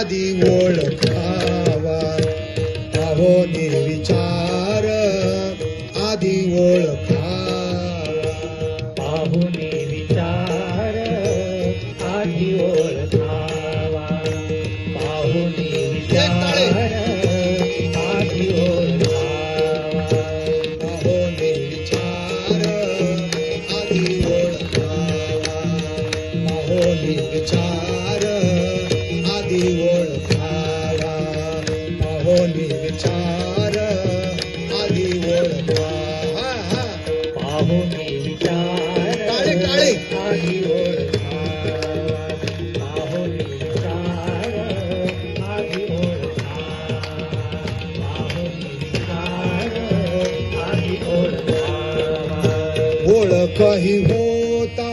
आधी ओळखावा अहो निर्विचार आधी ओळखावा पाहुणे विचार आधी ओळखावा पाहुणे विचार आधी ओळखावा अहो निर्विचार आधी ओळखावा अहो निर्विचार आधी ओळखावा आधी विचार. आधी विचार आधी ओळखावा पाहुणे विचार आधी ओळखावा ओळखही होता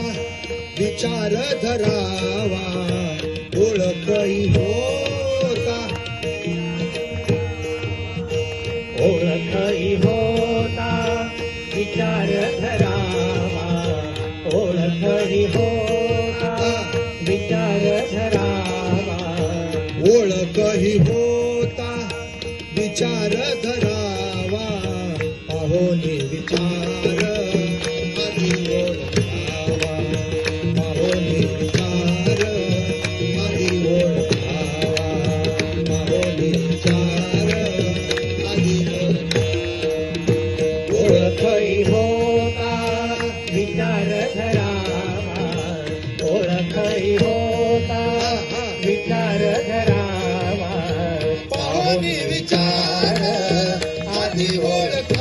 विचार धरावा. ओळखही हो विचार धरावा ओळखही होता विचार धरावा अहो निर्विचार आधी ओळखावा अहो आधी ओळखावा. आधी ओळखही होता विचार धरा विचार धरावा. पाहुनी विचार आधी ओळख